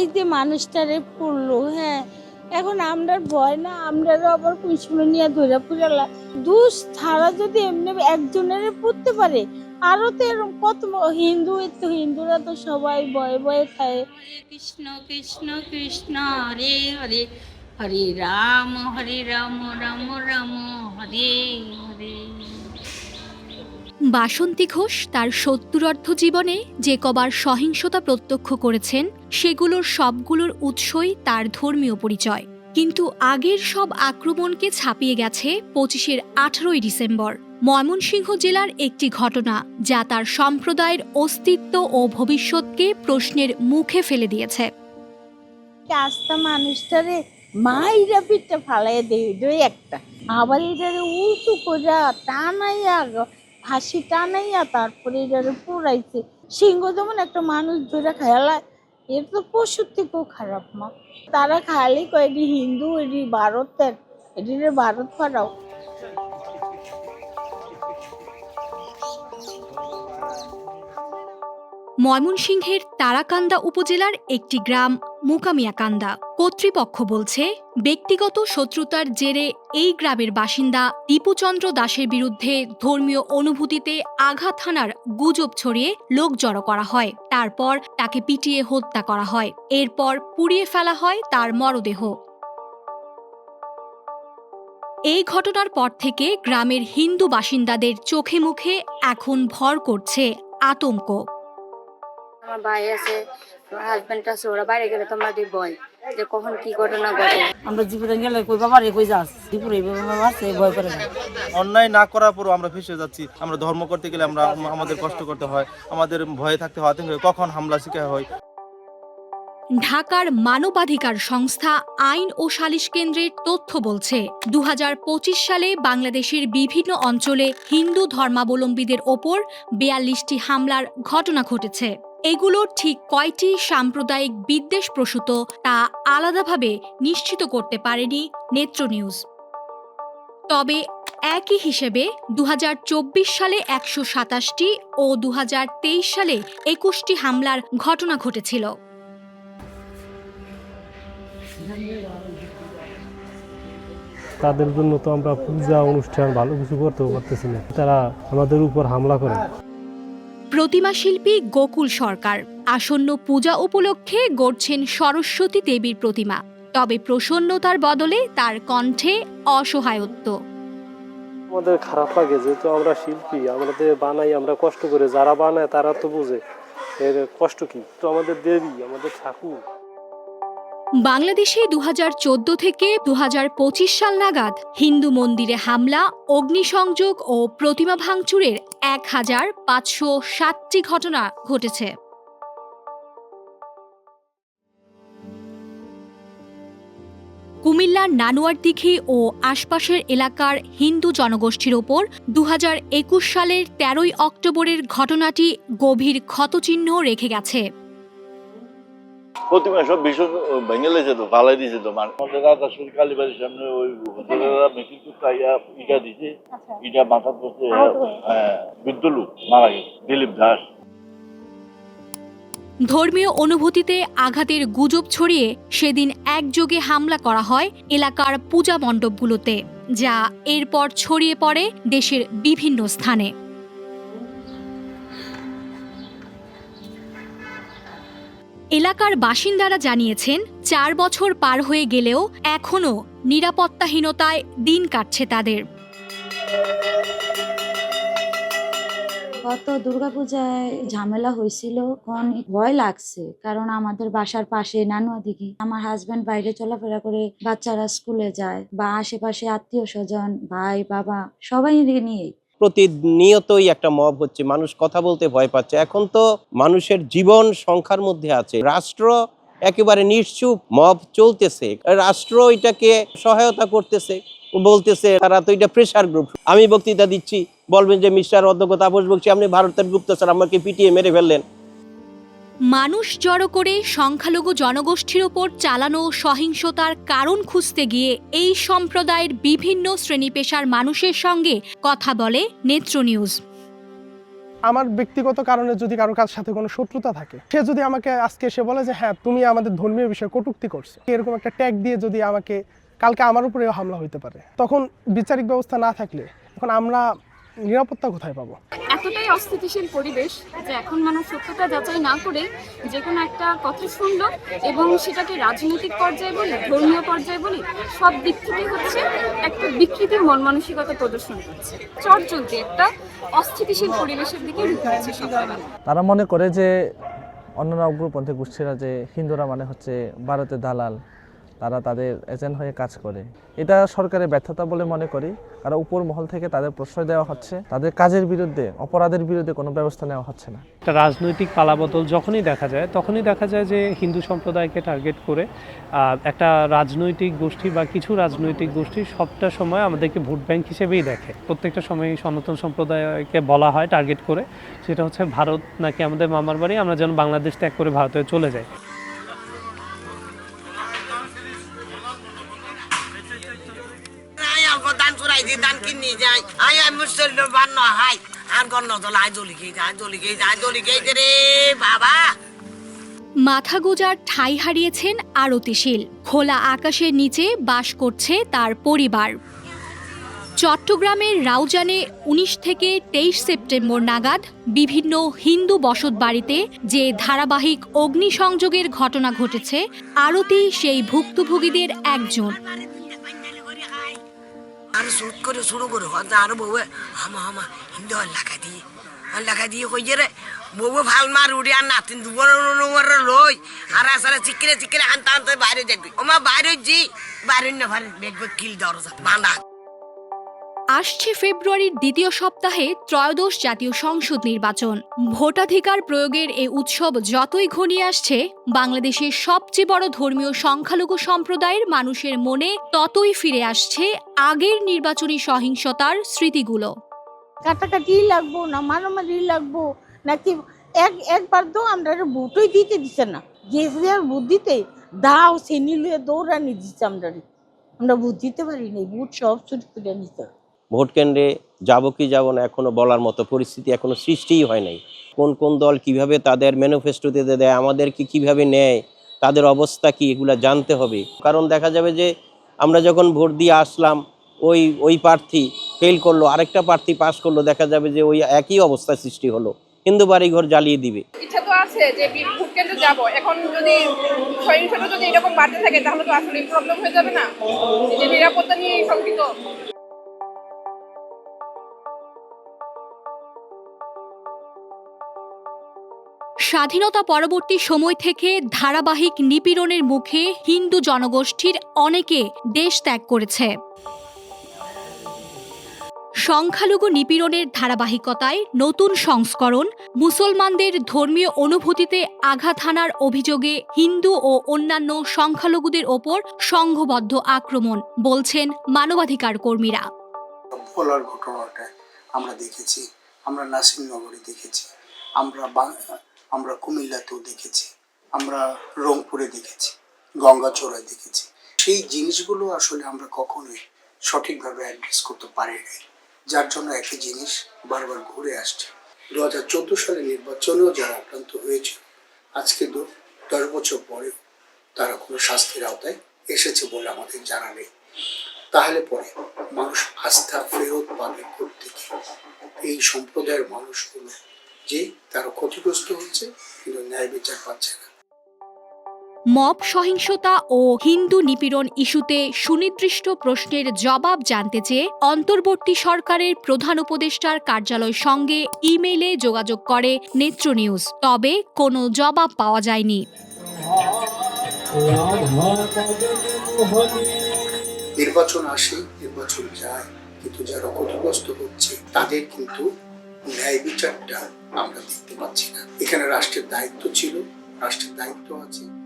এই যে মানুষটারে পড়ল হ্যাঁ। এখন আমরা ভয় না আমরা আবার কুইসুলো নিয়ে ধরে পুরালা দুষ ছাড়া যদি এমনি একজনের পড়তে পারে আরও তো এরকম কত হিন্দু তো হিন্দুরা তো সবাই ভয়ে ভয়ে খায়। কৃষ্ণ কৃষ্ণ কৃষ্ণ, হরে হরে। হরে রাম হরে রাম রাম রাম, হরে হরে। বাসন্তী ঘোষ তার সত্তরার্ধ জীবনে যে কবার সহিংসতা প্রত্যক্ষ করেছেন, সেগুলোর সবগুলোর উৎসই তার ধর্মীয় পরিচয়। কিন্তু আগের সব আক্রমণকে ছাপিয়ে গেছে পঁচিশের আঠারোই ডিসেম্বর। ময়মনসিংহ জেলার একটি ঘটনা যা তার সম্প্রদায়ের অস্তিত্ব ও ভবিষ্যৎকে প্রশ্নের মুখে ফেলে দিয়েছে। আস্তা মানুষটারে মাইরা পিঠটা ফালাই দেয় একটা। আবার এটারে উঁচু করে ফাঁসি টানাইয়া তারপরে এটারে পুরাইছে সিংহ যেমন একটা মানুষ ধরে খেলায় এর তো পশুর থেকেও খারাপ মা। তারা খালি কয়, এটি হিন্দু, এটি ভারতের, এটি ভারত ফারাও ময়মনসিংহের তারাকান্দা উপজেলার একটি গ্রাম মুকামিয়াকান্দা কর্তৃপক্ষ বলছে, ব্যক্তিগত শত্রুতার জেরে এই গ্রামের বাসিন্দা দীপুচন্দ্র দাসের বিরুদ্ধে ধর্মীয় অনুভূতিতে আঘাত হানার গুজব ছড়িয়ে লোক জড়ো করা হয়। তারপর তাকে পিটিয়ে হত্যা করা হয়। এরপর পুড়িয়ে ফেলা হয় তার মরদেহ। এই ঘটনার পর থেকে গ্রামের হিন্দু বাসিন্দাদের চোখে মুখে এখন ভর করছে আতঙ্ক। আমার ভাই আছে আমার হাজবেন্ড আছে ওরা বাইরে গেলে তো আমাদের ভয় যে কখন কি ঘটনা ঘটে। আমরা জীবনে গেলে কই বাবার কই যাস? জীবনে এইভাবে মারছে ভয় করে না। অন্যায় না করার পরও আমরা ফেসে যাচ্ছি। আমরা ধর্ম করতে গেলে আমরা আমাদের কষ্ট করতে হয় আমাদের ভয়ে থাকতে হয় আতঙ্কে কখন হামলা শিকার হয়? ঢাকার মানবাধিকার সংস্থা আইন ও সালিশ কেন্দ্রের তথ্য বলছে দু হাজার পঁচিশ সালে বাংলাদেশের বিভিন্ন অঞ্চলে হিন্দু ধর্মাবলম্বীদের ওপর বিয়াল্লিশটি হামলার ঘটনা ঘটেছে। এগুলোর ঠিক কয়টি সাম্প্রদায়িক বিদ্বেষ প্রসূত তা আলাদাভাবে নিশ্চিত করতে পারেনি নেত্র নিউজ। তবে একই হিসেবে দু হাজার চব্বিশ সালে একশো সাতাশটি ও দু হাজার তেইশ সালে একুশটি হামলার ঘটনা ঘটেছিল। তাদের জন্য তো আমরা পূজা অনুষ্ঠান ভালো কিছু করতেও পারতেছি না। তারা আমাদের উপর হামলা করে। প্রতিমা শিল্পী গোকুল সরকার। আসন্ন পূজা উপলক্ষে গড়ছেন সরস্বতী দেবীর প্রতিমা। তবে প্রসন্নতার বদলে তার কণ্ঠে অসহায়ত্ব। আমাদের খারাপ লাগে যেহেতু আমরা শিল্পী, আমাদের বানাই, আমরা কষ্ট করে যারা বানায় তারা তো বুঝে। এর কষ্ট কি? তো আমাদের দেবী, আমাদের ঠাকুর। বাংলাদেশে দু হাজার চোদ্দ থেকে দু হাজার পঁচিশ সাল নাগাদ হিন্দু মন্দিরে হামলা, অগ্নিসংযোগ ও প্রতিমা ভাঙচুরের এক হাজার পাঁচশো সাতটি ঘটনা ঘটেছে। কুমিল্লার নানুয়ার দিঘি ও আশপাশের এলাকার হিন্দু জনগোষ্ঠীর ওপর দু হাজার একুশ সালের তেরোই অক্টোবরের ঘটনাটি গভীর ক্ষতচিহ্ন রেখে গেছে। প্রতিমা সব ভীষণ ভেঙে লেছে তো ফালাই দিয়েছে তো মানে। আমাদের রাজা কালীবাড়ির সামনে ওই হোটেলেরা মিছিল করতে আইয়া ইটা দিছে ইটা মাথা পড়ছে হ্যাঁ বৃদ্ধ লোক মারা গেছে দিলীপ দাস। ধর্মীয় অনুভূতিতে আঘাতের গুজব ছড়িয়ে সেদিন একযোগে হামলা করা হয় এলাকার পূজা মণ্ডপগুলোতে যা এরপর ছড়িয়ে পড়ে দেশের বিভিন্ন স্থানে। এলাকার বাসিন্দারা জানিয়েছেন, চার বছর পার হয়ে গেলেও এখনও নিরাপত্তাহীনতায় দিন কাটছে তাদের। গত দুর্গাপূজায় ঝামেলা হয়েছিল, কোন ভয় লাগছে? কারণ আমাদের বাসার পাশে নানুয়া দিঘি। আমার হাজবেন্ড বাইরে চলাফেরা করে বাচ্চারা স্কুলে যায়, বা আশেপাশে আত্মীয় স্বজন, ভাই, বাবা, সবাই নিয়ে প্রতিনিয়তই একটা মব হচ্ছে, মানুষ কথা বলতে ভয় পাচ্ছে। এখন তো মানুষের জীবন সংখ্যার মধ্যে আছে। রাষ্ট্র একেবারে নিশ্চুপ, মব চলতেছে। রাষ্ট্র এটাকে সহায়তা করতেছে, বলতেছে, তারা তো এটা প্রেশার গ্রুপ আমি বক্তৃতা দিচ্ছি, বলবেন যে, মিস্টার অধ্যক্ষ তাপস বলছি আপনি ভারতের গুপ্তচর আমাকে পিটিয়ে মেরে ফেললেন। মানুষ জড়ো করে সংখ্যালঘু জনগোষ্ঠীর ওপর চালানো সহিংসতার কারণ খুঁজতে গিয়ে এই সম্প্রদায়ের বিভিন্ন শ্রেণি পেশার মানুষের সঙ্গে কথা বলে নেত্র নিউজ। আমার ব্যক্তিগত কারণে যদি কারও কার সাথে কোনো শত্রুতা থাকে, সে যদি আমাকে আজকে এসে বলে যে হ্যাঁ তুমি আমাদের ধর্মীয় বিষয়ে কটূক্তি করছ। এরকম একটা ট্যাগ দিয়ে যদি আমাকে কালকে আমার উপরেও হামলা হইতে পারে, তখন বিচারিক ব্যবস্থা না থাকলে এখন আমরা নিরাপত্তা কোথায় পাবো? এতটাই অস্থিতিশীল পরিবেশ যে এখন মানুষ সত্যতা যাচাই না করে যে কোনো একটা কথা শুনলো এবং সেটাকে রাজনৈতিক পর্যায়ে বলি, ধর্মীয় পর্যায়ে বলি, সব দিক থেকে হচ্ছে একটা বিকৃতির মন মানসিকতা প্রদর্শন করছে। চট চলতি একটা অস্থিতিশীল পরিবেশের দিকে তারা মনে করে যে অন্যান্য উগ্রপন্থী গোষ্ঠীরা যে হিন্দুরা মানে হচ্ছে ভারতের দালাল তারা তাদের এজেন্ট হয়ে কাজ করে। এটা সরকারের ব্যর্থতা বলে মনে করি, কারণ উপর মহল থেকে তাদের প্রশ্রয় দেওয়া হচ্ছে। তাদের কাজের বিরুদ্ধে, অপরাধের বিরুদ্ধে কোনো ব্যবস্থা নেওয়া হচ্ছে না। একটা রাজনৈতিক পালাবদল যখনই দেখা যায়, তখনই দেখা যায় যে হিন্দু সম্প্রদায়কে টার্গেট করে একটা রাজনৈতিক গোষ্ঠী বা কিছু রাজনৈতিক গোষ্ঠী সবটা সময় আমাদেরকে ভোট ব্যাংক হিসেবেই দেখে। প্রত্যেকটা সময় সনাতন সম্প্রদায়কে বলা হয় টার্গেট করে, সেটা হচ্ছে ভারত নাকি আমাদের মামার বাড়ি, আমরা যেন বাংলাদেশ ত্যাগ করে ভারতে চলে যাই। চুরাই দিয়ে দান কিনি যাই। আই বান্ন হাই। আর আই জলি জলি জলি রে, বাবা। মাথা গোজার ঠাঁই হারিয়েছেন আরতিশীল। খোলা আকাশের নিচে বাস করছে তার পরিবার। চট্টগ্রামের রাউজানে উনিশ থেকে তেইশ সেপ্টেম্বর নাগাদ বিভিন্ন হিন্দু বসত বাড়িতে যে ধারাবাহিক অগ্নিসংযোগের ঘটনা ঘটেছে, আরতি সেই ভুক্তভোগীদের একজন। আর শুট করে, শুরু করে। হয়তো আর বউ হামা হামা, হিন্দু লাগাই দিয়ে লাগাই দিয়ে কই যে রে, বউ ভালো মার উড়ি আর নাতিন দুবার লই। আর আসলে চিকিরে চিকিরে আনতে আনতে বাইরে দেখবি ওমা বাইরে জি, বাইরে না ভারে দেখবে কিল দরজা। বাঁধা। আসছে ফেব্রুয়ারির দ্বিতীয় সপ্তাহে ত্রয়োদশ জাতীয় সংসদ নির্বাচন। ভোটাধিকার প্রয়োগের এই উৎসব যতই ঘনিয়ে আসছে, বাংলাদেশের সবচেয়ে বড় ধর্মীয় সংখ্যালঘু সম্প্রদায়ের মানুষের মনে ততই ফিরে আসছে আগের নির্বাচনী সহিংসতার স্মৃতিগুলো। কাটাকাটি লাগবো, না মারামারি লাগবো, নাকি এক, একবার তো আমরা ভোটই দিতে দিছে না। যার বুদ্ধিতে দাও সে দৌড়ানি দিচ্ছে আমরা। আমরা ভোট দিতে পারি না ভোট সব চুরি করে নিতে ভোট কেন্দ্রে যাব কি যাব না এখনও বলার মতো পরিস্থিতি এখনও সৃষ্টিই হয় নাই। কোন কোন দল কীভাবে তাদের ম্যানিফেস্টোতে দেয়, আমাদেরকে কীভাবে নেয়, তাদের অবস্থা কি, এগুলো জানতে হবে। কারণ দেখা যাবে যে আমরা যখন ভোট দিয়ে আসলাম, ওই ওই প্রার্থী ফেল করল, আরেকটা প্রার্থী পাস করল, দেখা যাবে যে ওই একই অবস্থা সৃষ্টি হলো। হিন্দু বাড়িঘর জ্বালিয়ে দিবে। আছে যে ভোট কেন্দ্রে যাব। এখন যদি সহিংসতা যদি এরকম বাড়তে থাকে, তাহলে তো আসলে প্রবলেম হয়ে যাবে না? যে নিরাপত্তা নিয়ে শঙ্কিত। স্বাধীনতা পরবর্তী সময় থেকে ধারাবাহিক নিপীড়নের মুখে হিন্দু জনগোষ্ঠীর অনেকে দেশ ত্যাগ করেছে। সংখ্যালঘু নিপীড়নের ধারাবাহিকতায় নতুন সংস্করণ, মুসলমানদের ধর্মীয় অনুভূতিতে আঘাত হানার অভিযোগে হিন্দু ও অন্যান্য সংখ্যালঘুদের ওপর সংঘবদ্ধ আক্রমণ, বলছেন মানবাধিকার কর্মীরা। ঘটনাটা আমরা দেখেছি, আমরা নাসিরনগরে দেখেছি, আমরা আমরা কুমিল্লাতেও দেখেছি, আমরা রংপুরে দেখেছি গঙ্গাচড়ায় দেখেছি। সেই জিনিসগুলো আসলে আমরা কখনোই সঠিকভাবে অ্যাড্রেস করতে পারি নাই যার জন্য একই জিনিস বারবার ঘুরে আসছে। দু হাজার চোদ্দ সালে নির্বাচনেও যারা আক্রান্ত হয়েছে, আজকে দু- দশ বছর পরেও তারা কোনো শাস্তির আওতায় এসেছে বলে আমাদের জানা নেই। তাহলে পরে মানুষ আস্থা ফেরত পাবে করতে এই সম্প্রদায়ের মানুষগুলো যে তারা ক্ষতিগ্রস্ত হচ্ছে কিন্তু ন্যায় বিচার পাচ্ছে না। মব সহিংসতা ও হিন্দু নিপীড়ন ইস্যুতে সুনির্দিষ্ট প্রশ্নের জবাব জানতে চেয়ে অন্তর্বর্তী সরকারের প্রধান উপদেষ্টার কার্যালয়ের সঙ্গে ইমেইলে যোগাযোগ করে নেত্র নিউজ। তবে কোনো জবাব পাওয়া যায়নি। নির্বাচন আসে নির্বাচন যায় কিন্তু যারা ক্ষতিগ্রস্ত হচ্ছে তাদের কিন্তু ন্যায় বিচারটা আমরা দেখতে পাচ্ছি না। এখানে রাষ্ট্রের দায়িত্ব ছিল রাষ্ট্রের দায়িত্ব আছে।